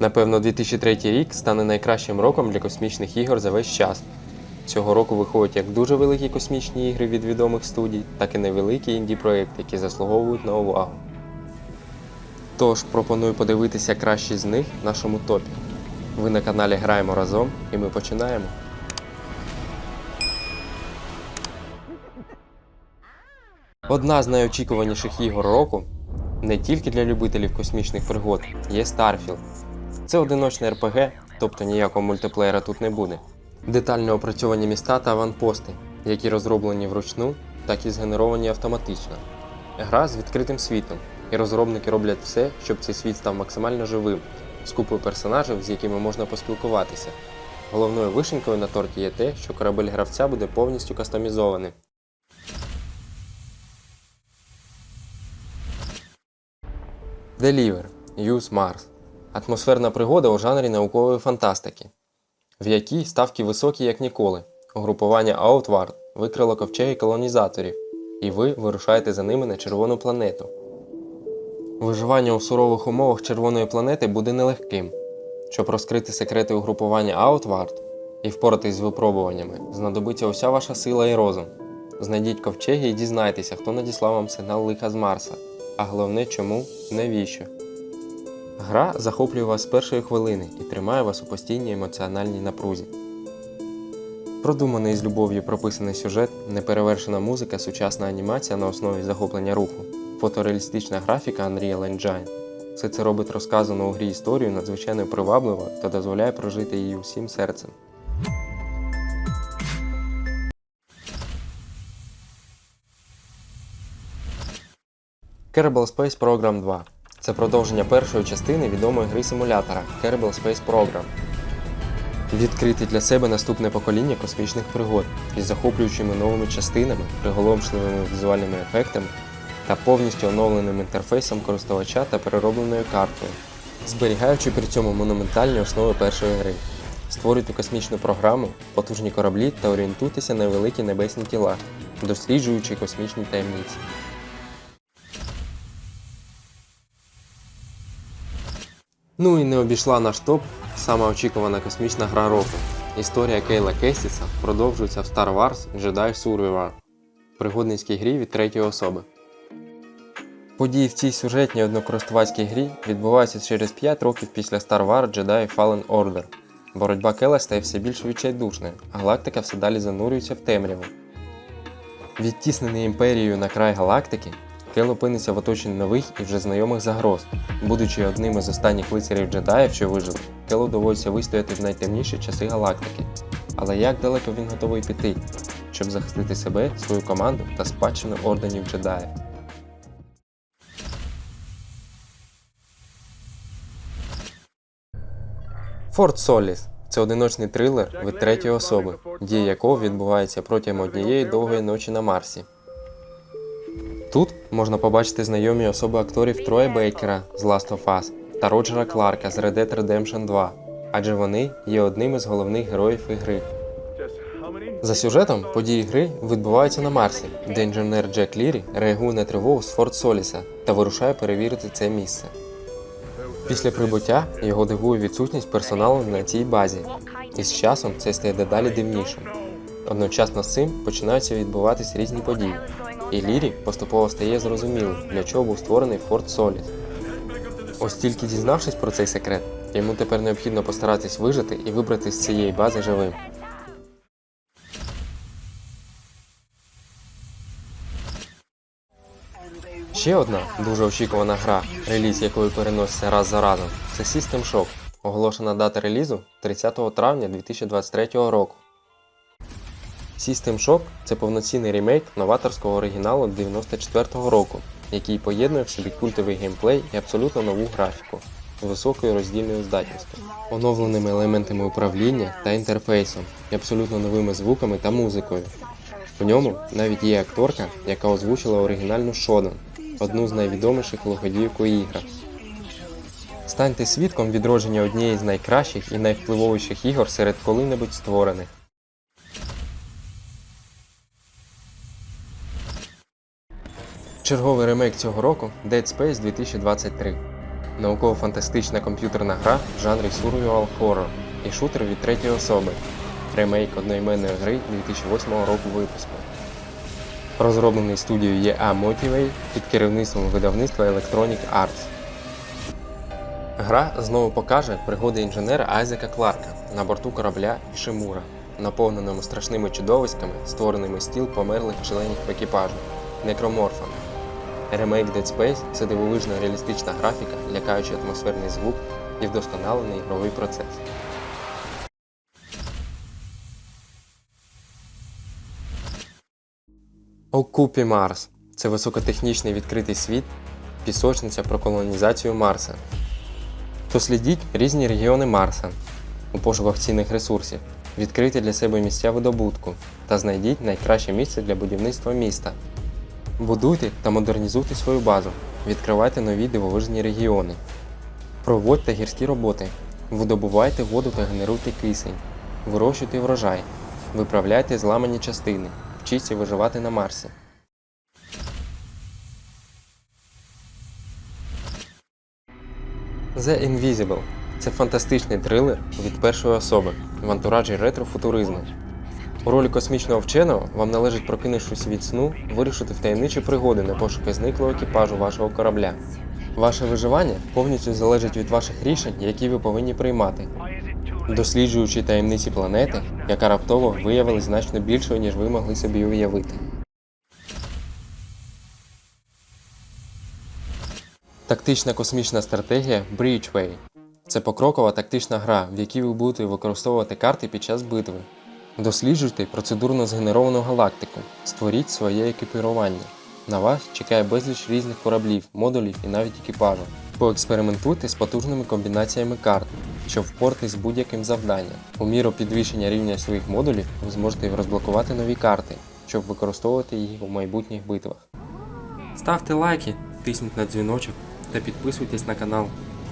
Напевно, 2003 рік стане найкращим роком для космічних ігор за весь час. Цього року виходять як дуже великі космічні ігри від відомих студій, так і невеликі інді-проекти, які заслуговують на увагу. Тож пропоную подивитися кращі з них в нашому топі. Ви на каналі Граємо разом і ми починаємо. Одна з найочікуваніших ігор року не тільки для любителів космічних пригод, є Starfield. Це одиночне РПГ, тобто ніякого мультиплеєра тут не буде. Детально опрацьовані міста та аванпости, які розроблені вручну, так і згенеровані автоматично. Гра з відкритим світом, і розробники роблять все, щоб цей світ став максимально живим, з купою персонажів, з якими можна поспілкуватися. Головною вишенькою на торті є те, що корабель гравця буде повністю кастомізований. Deliver Use Mars атмосферна пригода у жанрі наукової фантастики, в якій ставки високі як ніколи. Угрупування Outward викрило ковчеги колонізаторів, і ви вирушаєте за ними на червону планету. Виживання у сурових умовах червоної планети буде нелегким. Щоб розкрити секрети угрупування Outward і впоратись з випробуваннями, знадобиться уся ваша сила і розум. Знайдіть ковчеги і дізнайтеся, хто надіслав вам сигнал лиха з Марса, а головне чому навіщо. Гра захоплює вас з першої хвилини і тримає вас у постійній емоціональній напрузі. Продуманий з любов'ю прописаний сюжет, неперевершена музика, сучасна анімація на основі захоплення руху, фотореалістична графіка Unreal Engine. Все це робить розказану у грі історію надзвичайно привабливо та дозволяє прожити її усім серцем. Kerbal Space Program 2 це продовження першої частини відомої гри симулятора Kerbal Space Program. Відкрити для себе наступне покоління космічних пригод із захоплюючими новими частинами, приголомшливими візуальними ефектами та повністю оновленим інтерфейсом користувача та переробленою картою, зберігаючи при цьому монументальні основи першої гри. Створюйте космічну програму, потужні кораблі та орієнтуйтеся на великі небесні тіла, досліджуючи космічні таємниці. Ну і не обійшла наш топ сама очікувана космічна гра року. Історія Кейла Кестіса продовжується в Star Wars Jedi Survivor, пригодницькій грі від третьої особи. Події в цій сюжетній однокористувацькій грі відбуваються через 5 років після Star Wars Jedi Fallen Order. Боротьба Кейла стає все більш відчайдушною, а галактика все далі занурюється в темряву. Відтіснений імперією на край галактики, Кел опиниться в оточенні нових і вже знайомих загроз. Будучи одним із останніх лицарів джедаїв, що вижили, Келу доводиться вистояти в найтемніші часи галактики. Але як далеко він готовий піти, щоб захистити себе, свою команду та спадщину орденів джедаїв? Форт Соліс це одиночний трилер від третьої особи, дія якого відбувається протягом однієї довгої ночі на Марсі. Тут можна побачити знайомі особи акторів Троя Бейкера з Last of Us та Роджера Кларка з Red Dead Redemption 2, адже вони є одним із головних героїв ігри. За сюжетом події гри відбуваються на Марсі, де інженер Джек Лірі реагує на тривогу з Форт Соліса та вирушає перевірити це місце. Після прибуття його дивує відсутність персоналу на цій базі, і з часом це стає дедалі дивнішим. Одночасно з цим починаються відбуватись різні події, і Лірі поступово стає зрозумілим, для чого був створений Форт Соліс. Ось тільки дізнавшись про цей секрет, йому тепер необхідно постаратись вижити і вибрати з цієї бази живим. Ще одна дуже очікувана гра, реліз якої переноситься раз за разом, це System Shock. Оголошена дата релізу 30 травня 2023 року. System Shock це повноцінний ремейк новаторського оригіналу 94-го року, який поєднує в собі культовий геймплей і абсолютно нову графіку з високою роздільною здатністю, оновленими елементами управління та інтерфейсом і абсолютно новими звуками та музикою. В ньому навіть є акторка, яка озвучила оригінальну Шодан, одну з найвідоміших лиходіїв у іграх. Станьте свідком відродження однієї з найкращих і найвпливовіших ігор серед коли-небудь створених. Черговий ремейк цього року Dead Space 2023. науково-фантастична комп'ютерна гра в жанрі survival horror і шутер від третьої особи, ремейк одноіменної гри 2008 року випуску. Розроблений студією EA Motivate під керівництвом видавництва Electronic Arts. Гра знову покаже пригоди інженера Айзека Кларка на борту корабля Ішимура, наповненому страшними чудовиськами, створеними з тіл померлих членів екіпажу некроморфами. Ремейк Dead Space це дивовижна реалістична графіка, лякаючий атмосферний звук і вдосконалений ігровий процес. Окупі Марс це високотехнічний відкритий світ, пісочниця про колонізацію Марса. Дослідіть різні регіони Марса у пошуках цінних ресурсів, відкрийте для себе місця видобутку та знайдіть найкраще місце для будівництва міста. Будуйте та модернізуйте свою базу, відкривайте нові дивовижні регіони. Проводьте гірські роботи, видобувайте воду та генеруйте кисень, вирощуйте врожай, виправляйте зламані частини, вчіться виживати на Марсі. The Invisible. Це фантастичний трилер від першої особи. В антуражі ретро-футуризму. У ролі космічного вченого вам належить, прокинувшись від сну, вирушити в таємничі пригоди на пошуки зниклого екіпажу вашого корабля. Ваше виживання повністю залежить від ваших рішень, які ви повинні приймати. Досліджуючи таємниці планети, яка раптово виявилась значно більшою, ніж ви могли собі уявити. Тактична космічна стратегія Breachway це покрокова тактична гра, в якій ви будете використовувати карти під час битви. Досліджуйте процедурно згенеровану галактику, створіть своє екіпірування. На вас чекає безліч різних кораблів, модулів і навіть екіпажу. Поекспериментуйте з потужними комбінаціями карт, щоб впоратись з будь-яким завданням. У міру підвищення рівня своїх модулів ви зможете розблокувати нові карти, щоб використовувати їх у майбутніх битвах. Ставте лайки, тисніть на дзвіночок та підписуйтесь на канал.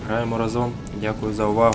Граємо разом. Дякую за увагу.